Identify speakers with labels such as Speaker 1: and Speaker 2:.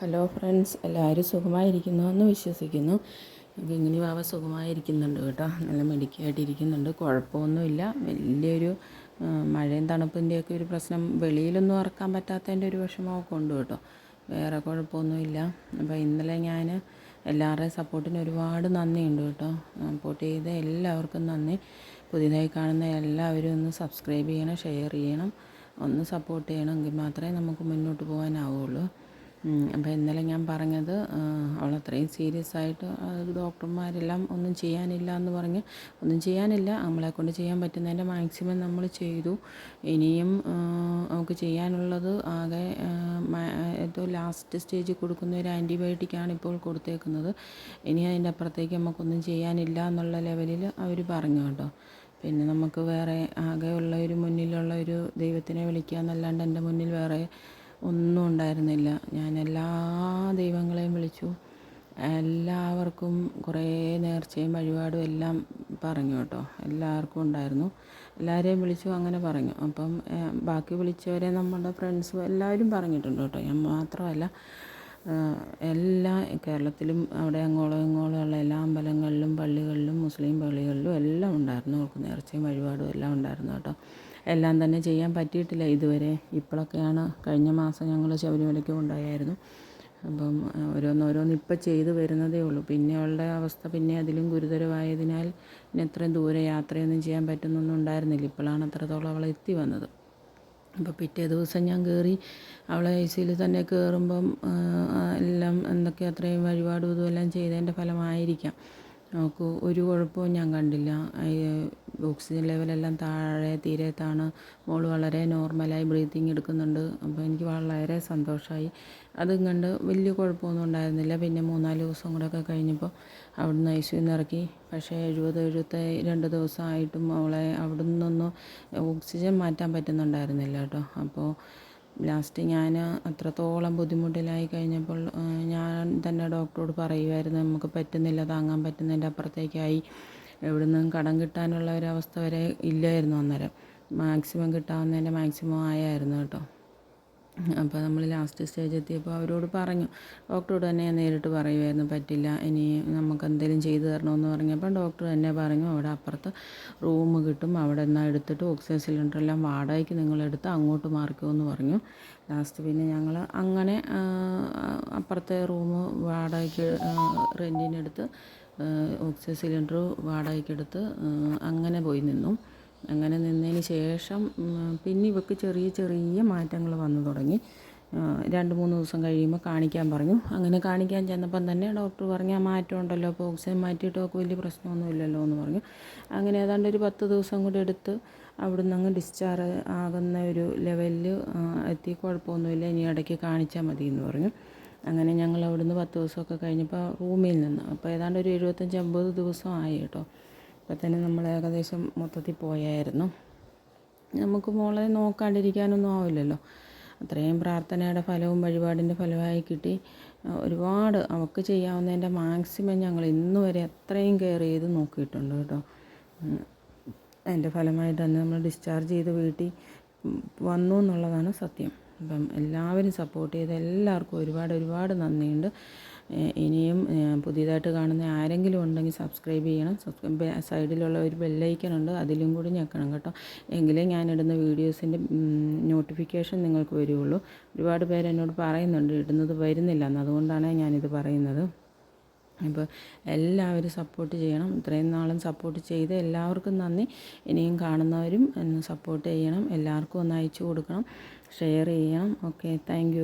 Speaker 1: Hello friends എല്ലാവരും സുഖമായിരിക്കുന്നു എന്ന് വിശ്വസിക്കുന്നു. ഗിങ്ങിനി വാവ സുഖമായിരിക്കുന്നുണ്ട് കേട്ടോ. നല്ല മെഡിക്കായിട്ടിരിക്കുന്നുണ്ട് കുഴപ്പമൊന്നുമില്ല. വലിയൊരു മഴയും തണുപ്പിന്റെയൊക്കെ ഒരു പ്രശ്നം വെളിയിലൊന്നും ഇറക്കാൻ പറ്റാത്തതിന്റെ ഒരു വിഷമമൊക്കെ ഉണ്ട് കേട്ടോ. വേറെ കുഴപ്പമൊന്നുമില്ല. അപ്പോൾ ഇന്നലെ ഞാൻ എല്ലാവരുടെയും സപ്പോർട്ടിന് ഒരുപാട് നന്ദിയുണ്ട് കേട്ടോ. സപ്പോർട്ട് ചെയ്ത എല്ലാവർക്കും നന്ദി. പുതിയതായി കാണുന്ന എല്ലാവരും ഒന്ന് സബ്സ്ക്രൈബ് ചെയ്യണം ഷെയർ ചെയ്യണം. ഒന്ന് സപ്പോർട്ട് ചെയ്യണമെങ്കിൽ മാത്രമേ നമുക്ക് മുന്നോട്ട് പോകാനാവുള്ളൂ. അപ്പോൾ ഇന്നലെ ഞാൻ പറഞ്ഞത് അവൾ അത്രയും സീരിയസ് ആയിട്ട് ഡോക്ടർമാരെല്ലാം ഒന്നും ചെയ്യാനില്ല എന്ന് പറഞ്ഞ് ഒന്നും ചെയ്യാനില്ല നമ്മളെ കൊണ്ട് ചെയ്യാൻ പറ്റുന്നതിന്റെ മാക്സിമം നമ്മൾ ചെയ്തു. ഇനിയും നമുക്ക് ചെയ്യാനുള്ളത് ആകെ ഏതോ ലാസ്റ്റ് സ്റ്റേജ് കൊടുക്കുന്ന ഒരു ആന്റിബയോട്ടിക്കാണ് ഇപ്പോൾ കൊടുത്തേക്കുന്നത്. ഇനി അതിന്റെ അപ്പുറത്തേക്ക് നമുക്കൊന്നും ചെയ്യാനില്ല എന്നുള്ള ലെവലിൽ അവർ പറഞ്ഞു കേട്ടോ. പിന്നെ നമുക്ക് വേറെ ആകെ ഉള്ള ഒരു മുന്നിലുള്ള ഒരു ദൈവത്തിനെ വിളിക്കുക എന്നല്ലാണ്ട് എന്റെ മുന്നിൽ വേറെ ഒന്നും ഉണ്ടായിരുന്നില്ല. ഞാൻ എല്ലാ ദൈവങ്ങളെയും വിളിച്ചു. എല്ലാവർക്കും കുറേ നേർച്ചയും വഴിപാടും എല്ലാം പറഞ്ഞു കേട്ടോ. എല്ലാവർക്കും ഉണ്ടായിരുന്നു. എല്ലാവരെയും വിളിച്ചു അങ്ങനെ പറഞ്ഞു. അപ്പം ബാക്കി വിളിച്ചവരെ നമ്മുടെ ഫ്രണ്ട്സും എല്ലാവരും പറഞ്ഞിട്ടുണ്ട് കേട്ടോ. ഞാൻ മാത്രമല്ല എല്ലാ കേരളത്തിലും അവിടെ അങ്ങോളം ഇങ്ങോളം ഉള്ള എല്ലാ അമ്പലങ്ങളിലും പള്ളികളിലും മുസ്ലിം പള്ളികളിലും എല്ലാം ഉണ്ടായിരുന്നു. അവർക്ക് നേർച്ചയും വഴിപാടും എല്ലാം ഉണ്ടായിരുന്നു കേട്ടോ. എല്ലാം തന്നെ ചെയ്യാൻ പറ്റിയിട്ടില്ല ഇതുവരെ. ഇപ്പോഴൊക്കെയാണ് കഴിഞ്ഞ മാസം ഞങ്ങൾ ശബരിമലയ്ക്ക് കൊണ്ടുപോയായിരുന്നു. അപ്പം ഓരോന്നോരോന്ന് ഇപ്പം ചെയ്ത് വരുന്നതേ ഉള്ളൂ. പിന്നെ അവളുടെ അവസ്ഥ പിന്നെ അതിലും ഗുരുതരമായതിനാൽ പിന്നെ അത്രയും ദൂരെ യാത്രയൊന്നും ചെയ്യാൻ പറ്റുന്നൊന്നും ഉണ്ടായിരുന്നില്ല. ഇപ്പോഴാണ് അത്രത്തോളം അവൾ എത്തി വന്നത്. അപ്പോൾ പിറ്റേ ദിവസം ഞാൻ കയറി അവളെ ഐ സിയിൽ തന്നെ കയറുമ്പം എല്ലാം എന്തൊക്കെ അത്രയും വഴിപാടും ഇതുമെല്ലാം ചെയ്തതിന്റെ ഫലമായിരിക്കാം. നമുക്ക് ഒരു കുഴപ്പവും ഞാൻ കണ്ടില്ല. ഓക്സിജൻ ലെവലെല്ലാം താഴെ തീരത്താണ് മോൾ വളരെ നോർമലായി ബ്രീത്തിങ് എടുക്കുന്നുണ്ട്. അപ്പോൾ എനിക്ക് വളരെ സന്തോഷമായി അതും കണ്ട് വലിയ കുഴപ്പമൊന്നും ഉണ്ടായിരുന്നില്ല. പിന്നെ മൂന്നാൽ ദിവസം കൂടെ ഒക്കെ കഴിഞ്ഞപ്പോൾ അവിടുന്ന് ഐ സിയിൽ ഇറക്കി. പക്ഷേ എഴുപത് എഴുപത്തി രണ്ട് ദിവസമായിട്ടും അവളെ അവിടെ നിന്നൊന്നും ഓക്സിജൻ മാറ്റാൻ പറ്റുന്നുണ്ടായിരുന്നില്ല കേട്ടോ. അപ്പോൾ ലാസ്റ്റ് ഞാൻ അത്രത്തോളം ബുദ്ധിമുട്ടിലായി കഴിഞ്ഞപ്പോൾ ഞാൻ തന്നെ ഡോക്ടറോട് പറയുമായിരുന്നു നമുക്ക് പറ്റുന്നില്ല താങ്ങാൻ പറ്റുന്നതിന്റെ അപ്പുറത്തേക്കായി എവിടെ നിന്നും കടം കിട്ടാനുള്ള ഒരവസ്ഥ വരെ ഇല്ലായിരുന്നു അന്നേരം. മാക്സിമം കിട്ടാവുന്നതിന്റെ മാക്സിമം ആയായിരുന്നു കേട്ടോ. അപ്പോൾ നമ്മൾ ലാസ്റ്റ് സ്റ്റേജ് എത്തിയപ്പോൾ അവരോട് പറഞ്ഞു. ഡോക്ടറോട് തന്നെ നേരിട്ട് പറയുമായിരുന്നു പറ്റില്ല ഇനി നമുക്ക് എന്തെങ്കിലും ചെയ്തു തരണമെന്ന് പറഞ്ഞപ്പോൾ ഡോക്ടർ തന്നെ പറഞ്ഞു അവിടെ അപ്പുറത്ത് റൂം കിട്ടും അവിടെ നിന്ന് എടുത്തിട്ട് ഓക്സിജൻ സിലിണ്ടറെല്ലാം വാടകയ്ക്ക് നിങ്ങളെടുത്ത് അങ്ങോട്ട് മാറിക്കുമെന്ന് പറഞ്ഞു. ലാസ്റ്റ് പിന്നെ ഞങ്ങൾ അങ്ങനെ അപ്പുറത്തെ റൂം വാടകയ്ക്ക് റെന്റിനെടുത്ത് ഓക്സിജൻ സിലിണ്ടർ വാടകയ്ക്കെടുത്ത് അങ്ങനെ പോയി നിന്നു. അങ്ങനെ നിന്നതിന് ശേഷം പിന്നെ ഇവക്ക് ചെറിയ ചെറിയ മാറ്റങ്ങൾ വന്നു തുടങ്ങി. രണ്ട് മൂന്ന് ദിവസം കഴിയുമ്പോൾ കാണിക്കാൻ പറഞ്ഞു. അങ്ങനെ കാണിക്കാൻ ചെന്നപ്പം തന്നെ ഡോക്ടർ പറഞ്ഞു ആ മാറ്റം ഉണ്ടല്ലോ അപ്പോൾ ഓക്സിജൻ മാറ്റിയിട്ടൊക്കെ വലിയ പ്രശ്നമൊന്നുമില്ലല്ലോ എന്ന് പറഞ്ഞു. അങ്ങനെ ഏതാണ്ട് ഒരു പത്ത് ദിവസം കൂടി എടുത്ത് അവിടുന്ന് അങ്ങ് ഡിസ്ചാർജ് ആകുന്ന ഒരു ലെവലിൽ എത്തി. കുഴപ്പമൊന്നുമില്ല ഇനി ഇടയ്ക്ക് കാണിച്ചാൽ മതി എന്ന് പറഞ്ഞു. അങ്ങനെ ഞങ്ങൾ അവിടുന്ന് പത്ത് ദിവസമൊക്കെ കഴിഞ്ഞപ്പോൾ റൂമിൽ നിന്ന് അപ്പോൾ ഏതാണ്ട് ഒരു എഴുപത്തഞ്ച് അമ്പത് ദിവസം ആയി കേട്ടോ. അപ്പോൾ തന്നെ നമ്മൾ ഏകദേശം മൊത്തത്തിൽ പോയായിരുന്നു. നമുക്ക് മോളെ നോക്കാണ്ടിരിക്കാനൊന്നും ആവില്ലല്ലോ. അത്രയും പ്രാർത്ഥനയുടെ ഫലവും വഴിപാടിന്റെ ഫലമായി കിട്ടി. ഒരുപാട് അവൾക്ക് ചെയ്യാവുന്നതിന്റെ മാക്സിമം ഞങ്ങൾ ഇന്ന് വരെ അത്രയും കെയർ ചെയ്ത് നോക്കിയിട്ടുണ്ട് കേട്ടോ. അതിന്റെ ഫലമായിട്ട് തന്നെ നമ്മൾ ഡിസ്ചാർജ് ചെയ്ത് വീട്ടിൽ വന്നു എന്നുള്ളതാണ് സത്യം. അപ്പം എല്ലാവരും സപ്പോർട്ട് ചെയ്ത് എല്ലാവർക്കും ഒരുപാട് ഒരുപാട് നന്ദിയുണ്ട്. ഇനിയും പുതിയതായിട്ട് കാണുന്ന ആരെങ്കിലും ഉണ്ടെങ്കിൽ സബ്സ്ക്രൈബ് ചെയ്യണം. സബ്സ്ക്രൈബ് സൈഡിലുള്ള ഒരു ബെല്ലൈക്കൺ ഉണ്ട്. അതിലും കൂടി ഞെക്കണം കേട്ടോ. എങ്കിലേ ഞാനിടുന്ന വീഡിയോസിന്റെ നോട്ടിഫിക്കേഷൻ നിങ്ങൾക്ക് വരുള്ളൂ ഒരുപാട് പേരെന്നോട് പറയുന്നുണ്ട് ഇടുന്നത് വരുന്നില്ല എന്ന്. അതുകൊണ്ടാണ് ഞാനിത് പറയുന്നത്. അപ്പോൾ എല്ലാവരും സപ്പോർട്ട് ചെയ്യണം. ഇത്രയും നാളും സപ്പോർട്ട് ചെയ്ത് എല്ലാവർക്കും നന്ദി. ഇനിയും കാണുന്നവരും സപ്പോർട്ട് ചെയ്യണം. എല്ലാവർക്കും ഒന്ന് അയച്ചു കൊടുക്കണം. ഷെയർ ചെയ്യണം. Okay thank